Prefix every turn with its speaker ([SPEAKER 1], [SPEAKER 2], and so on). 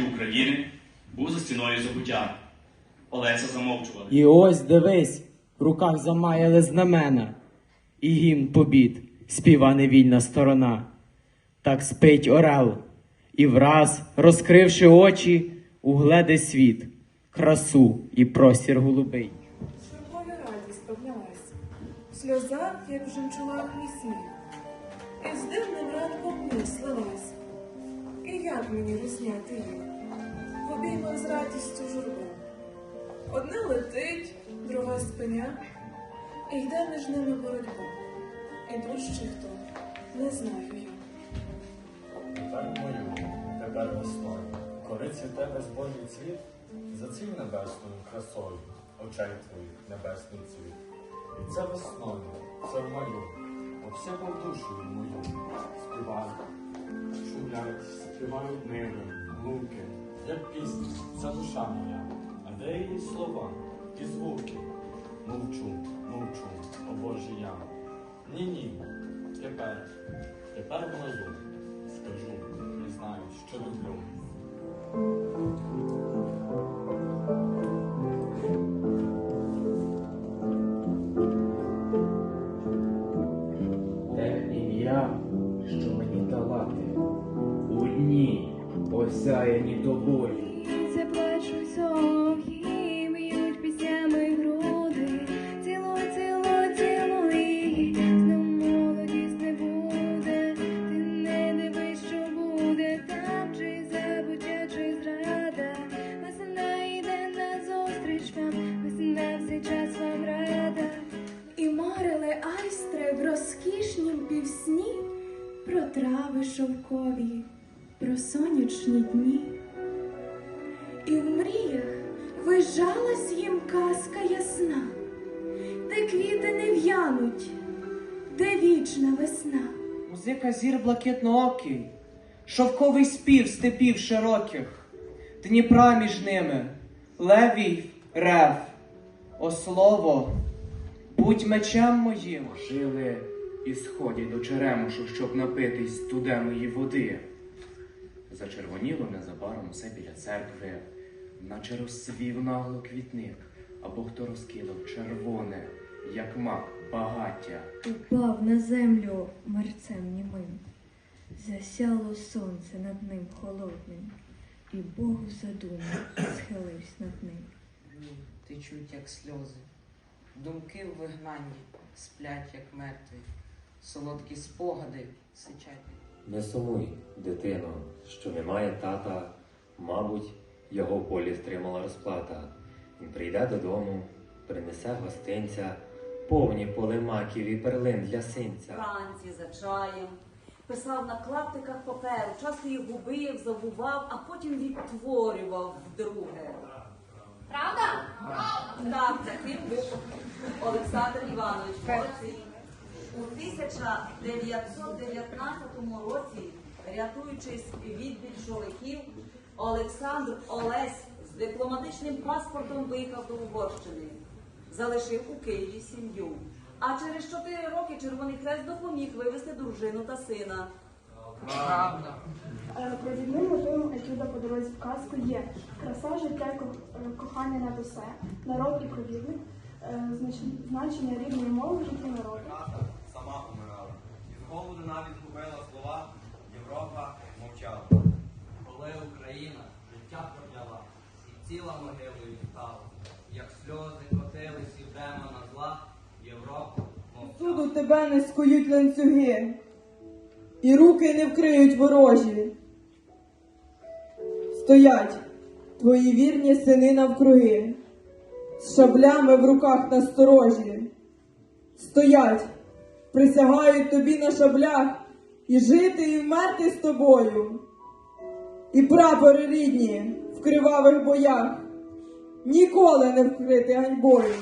[SPEAKER 1] України був за стіною забуття. Олеся замовчувала.
[SPEAKER 2] І ось дивись, в руках замаяли знамена, і гімн побід співа невільна сторона. Так спить орел, і враз, розкривши очі, угледе світ, красу і простір голубий.
[SPEAKER 3] Святкові радість обнялась, в сльозах, як в жемчугах мій сміх, і з дивним ранком мені слилась. І як мені розняти їх, в з радістю журбу. Одна летить, друга спиня, і йде між ними боротьбу. Ідуть ще хто, не знаю я.
[SPEAKER 4] Так мою, тепер весною, коли цвіте безбожний цвіт, зацвів небесною красою, очей твоїх небесний цвіт. І це весною, це в мою, обсяпав душою мою, співають, шумлять, співають ниви, луки, як пісня, це душа моя, а де її слова і звуки? Мовчу, мовчу, о Боже я. Ні-ні, тепер, тепер внизу скажу, не знаю, що люблю.
[SPEAKER 2] Осяяні тобою.
[SPEAKER 5] Це плачуть солов'ї, б'ють піснями груди, ціло, ціло, ціло її, знов молодість не буде, ти не дивись, що буде там, чи забуття, чи зрада, весна йде на зустріч вам, весна в цей час вам рада. І марили айстри в розкішнім півсні про трави шовкові, про сонячні дні. І в мріях вижалась їм казка ясна, де квіти не в'януть, де вічна весна.
[SPEAKER 6] Музика зір блакитноокий, шовковий спів степів широких, Дніпра між ними, левій рев, о слово, будь мечем моїм.
[SPEAKER 2] Жили і сходять до черемошу, щоб напитись студеної води. Зачервоніло незабаром все біля церкви, наче розсвів нагло квітник, або хто розкидав червоне, як мак, багаття.
[SPEAKER 5] Упав на землю мерцем німим, засяло сонце над ним холодним, і Бог в задумі схилився над ним.
[SPEAKER 7] Течуть, як сльози. Думки в вигнанні сплять, як мертві. Солодкі спогади сичать.
[SPEAKER 8] Не сумуй, дитино, що немає тата, мабуть, його в полі стримала розплата. Він прийде додому, принесе гостинця, повні поли маків і перлин для синця.
[SPEAKER 9] вранці за чаєм, писав на клаптиках паперу, часто їх губив, забував, а потім відтворював вдруге. Правда? Так, таким був Олександр Іванович Молодцій. У 1919 році, рятуючись від більшовиків, Олександр Олесь з дипломатичним паспортом виїхав до Угорщини залишив у Києві сім'ю. А через чотири роки Червоний Хрест допоміг вивезти дружину та сина.
[SPEAKER 7] Правда.
[SPEAKER 10] Е, Провідним мотивом етюда по дорозі в казку є краса життя, е, кохання над усе, народ і провідник, е, значення рідної мови в житті народу.
[SPEAKER 11] Сама умирала. І голоду навіть губила слова Європа мовчала. Коли Україна життя прокляла, і ціла могилою стала, як сльози котились і демона зла, Європа мовчала.
[SPEAKER 12] Суду тебе не скують ланцюги, і руки не вкриють ворожі. Стоять твої вірні сини навкруги, з шаблями в руках насторожі. Стоять, присягають тобі на шаблях і жити, і вмерти з тобою. І прапори рідні в кривавих боях ніколи не вкрити ганьбою.